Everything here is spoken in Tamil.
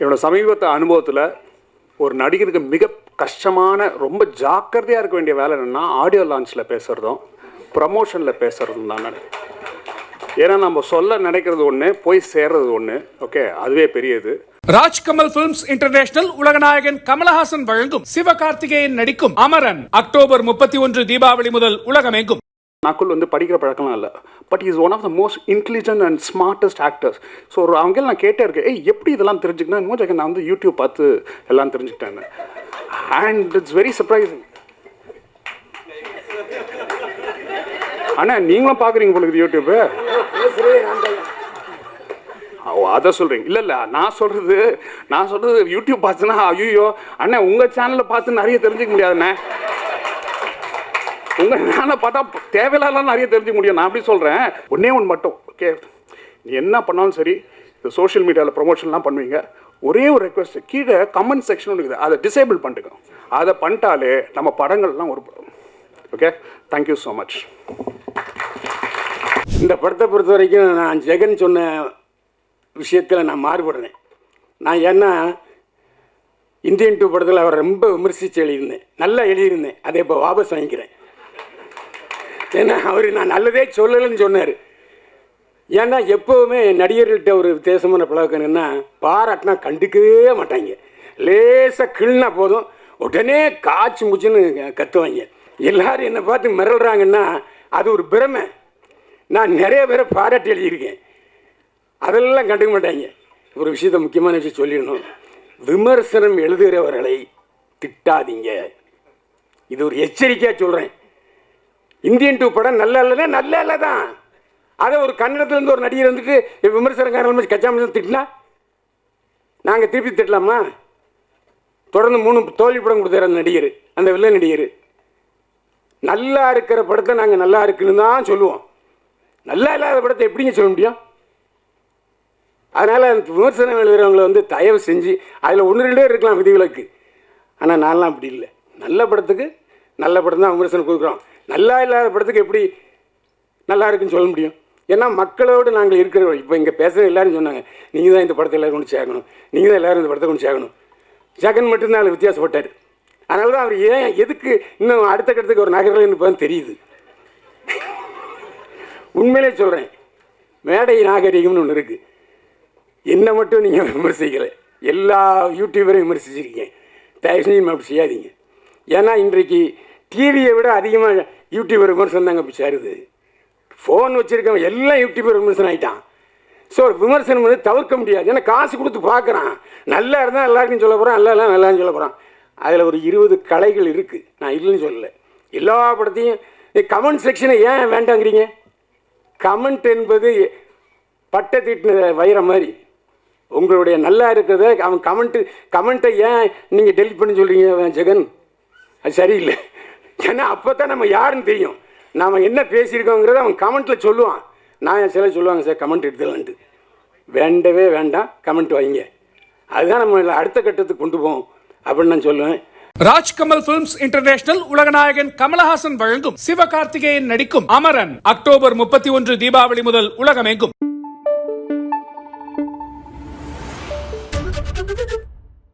என்னோடய சமீபத்த அனுபவத்தில் ஒரு நடிகருக்கு மிக கஷ்டமான ரொம்ப ஜாக்கிரதையாக இருக்க வேண்டிய வேலை என்னென்னா ஆடியோ லான்ச்சில் பேசுகிறதும் ப்ரமோஷனில் பேசுகிறதும் தான் நான் ஏன்னா நம்ம சொல்ல நினைக்கிறது ஒன்று போய் சேர்றது ஒன்று ஓகே அதுவே பெரியது. ராஜ்கமல் பிலிம்ஸ் இன்டர்நேஷனல் உலகநாயகன் கமலஹாசன் வழங்கும் சிவகார்த்திகேயன் நடிக்கும் அமரன் அக்டோபர் முப்பத்தி ஒன்று தீபாவளி முதல் உலகமெங்கும். நாக்குள் வந்து படிக்கிற பழக்கம்லாம் இல்லை. But is one of the most intelligent and smartest actors so ஒரு அவங்க நான் கேட்டே இருக்கேன் ஏய் எப்படி இதெல்லாம் தெரிஞ்சுக்கணும் இன்னும் ஜெகன் நான் வந்து யூடியூப் பார்த்து எல்லாம் தெரிஞ்சுக்கிட்டேன் அண்ட் இட்ஸ் வெரி சர்ப்ரைசிங் அண்ணா நீங்களும் பார்க்குறீங்க உங்களுக்கு யூடியூப்பு ஓ அதை சொல்கிறீங்க இல்லை இல்லை நான் சொல்கிறது நான் சொல்கிறது யூடியூப் பார்த்துன்னா ஐயோ அண்ணா உங்கள் சேனலில் பார்த்து நிறைய தெரிஞ்சுக்க முடியாதுண்ணே. உங்க நானும் பார்த்தா தேவையில்லாம் நிறைய தெரிஞ்சுக்க முடியும். நான் அப்படி சொல்கிறேன் ஒன்றே ஒன்று மட்டும் ஓகே நீ என்ன பண்ணாலும் சரி இந்த சோஷியல் மீடியாவில் ப்ரொமோஷன்லாம் பண்ணுவீங்க. ஒரே ஒரு ரெக்வஸ்ட் கீழே கமெண்ட் செக்ஷன் இருக்குது. அதை டிசேபிள் பண்ணிட்டுங்க அதை பண்ணிட்டாலே நம்ம படங்கள்லாம் ஒரு ஓகே தேங்க்யூ ஸோ மச் இந்த படத்தை பொறுத்த வரைக்கும் நான் ஜெகன் சொன்ன விஷயத்தில் நான் மாறுபடுறேன். நான் ஏன்னா இந்தியன் டூ படத்தில் அவரை ரொம்ப விமர்சித்து எழுதியிருந்தேன். நல்லா எழுதியிருந்தேன். அதை இப்போ வாபஸ் வாங்கிக்கிறேன். ஏன்னா அவர் நான் நல்லதே சொல்லலைன்னு சொன்னார். ஏன்னா எப்போவுமே நடிகர்கள்ட்ட ஒரு வித்தியாசமான பழக்கம் என்னென்னா பாராட்டினா கண்டுக்கவே மாட்டாங்க. லேசாக கிள்னா போதும். உடனே காய்ச்சி முச்சுன்னு கத்துவாங்க. எல்லாரும் என்னை பார்த்து மிரள்றாங்கன்னா அது ஒரு பிரமை. நான் நிறைய பேரை பாராட்டி எழுதியிருக்கேன். அதெல்லாம் கண்டுக்க மாட்டாங்க. ஒரு விஷயத்த முக்கியமான விஷயம் சொல்லிடணும். விமர்சனம் எழுதுகிறவர்களை திட்டாதீங்க. இது ஒரு எச்சரிக்கையாக சொல்கிறேன் இந்தியன் டூ படம் நல்ல இல்லைன்னா நல்ல இல்லை தான் அதை ஒரு கன்னடத்துலேருந்து ஒரு நடிகர் வந்துட்டு விமர்சனக்காரர்கள் கச்சாமல் திட்டினா? நாங்கள் திருப்பி திட்டலாமா? தொடர்ந்து மூணு தோல்வி படம் கொடுத்தாரு அந்த நடிகர் அந்த வில்ல நடிகர். நல்லா இருக்கிற படத்தை நாங்கள் நல்லா இருக்குன்னு தான் சொல்லுவோம். நல்லா இல்லாத படத்தை எப்படிங்க சொல்ல முடியும்? அதனால் அந்த விமர்சனம் எழுதுகிறவங்களை வந்து தயவு செஞ்சு அதில் ஒன்று ரெண்டு பேர் இருக்கலாம் விதிவிலக்கு. ஆனால் நான்லாம் அப்படி இல்லை. நல்ல படத்துக்கு நல்ல படம் தான் விமர்சனம் கொடுக்குறோம். நல்லா இல்லாத படத்துக்கு எப்படி நல்லா இருக்குன்னு சொல்ல முடியும்? ஏன்னா மக்களோடு நாங்கள் இருக்கிறோம் இப்போ இங்கே பேசுகிற எல்லாரும் சொன்னாங்க நீங்கள் தான் இந்த படத்தை எல்லோரும் கொண்டு சேர்க்கணும். நீங்கள் தான் எல்லோரும் இந்த படத்தை கொண்டு சேர்க்கணும். ஜெகன் மட்டும்தான் அதில் வித்தியாசப்பட்டார். அதனால தான் அவர் ஏன் எதுக்கு இன்னும் அடுத்த கட்டத்துக்கு ஒரு நகரில் இப்போ தெரியுது. உண்மையிலே சொல்கிறேன் மேடை நாகரிகம்னு ஒன்று இருக்குது என்னை மட்டும் நீங்கள் விமர்சிக்கலை. எல்லா யூடியூபரையும் விமர்சிச்சிருக்கீங்க. தயவு செஞ்சு அப்படி செய்யாதீங்க. ஏன்னா இன்றைக்கு டிவியை விட அதிகமாக யூடியூபர் விமர்சனம் தாங்க இப்போ சேருது. ஃபோன் வச்சுருக்கவன் எல்லாம் யூடியூபர் விமர்சனம் ஆகிட்டான் ஸோ விமர்சனம் வந்து தவிர்க்க முடியாது. ஏன்னா காசு கொடுத்து பார்க்குறான். நல்லா இருந்தால் எல்லாருக்கும் சொல்ல போகிறான் நல்லா இல்லை நல்லான்னு சொல்ல போகிறான் அதில் ஒரு இருபது கலைகள் இருக்குது நான் இல்லைன்னு சொல்லலை. எல்லா படத்தையும் கமெண்ட் செக்ஷனை ஏன் வேண்டாங்கிறீங்க? கமெண்ட் என்பது பட்டை தீட்டின வைரம் மாதிரி. உங்களுடைய நல்லா இருக்கிறத அவன் கமெண்ட்டு கமெண்ட்டை ஏன் நீங்கள் டெலிட் பண்ணி சொல்கிறீங்க ஜெகன்? அது சரியில்லை. ஏன்னா அப்போ தான் நம்ம யாருன்னு தெரியும். நாம் என்ன பேசியிருக்கோங்கிறத அவன் கமெண்ட்டில் சொல்லுவான். நான் சில சொல்லுவாங்க சார் கமெண்ட் எடுத்துடலான்ட்டு வேண்டவே வேண்டாம் கமெண்ட் வைங்க அதுதான் நம்ம அடுத்த கட்டத்துக்கு கொண்டு போவோம் அப்படின்னு நான் சொல்லுவேன். ராஜ்கமல் பிலிம்ஸ் இன்டர்நேஷனல் உலகநாயகன் கமலஹாசன் வழங்கும் சிவகார்த்திகேயன் நடிக்கும் அமரன் அக்டோபர் முப்பத்தி ஒன்று தீபாவளி முதல் உலகமெங்கும்.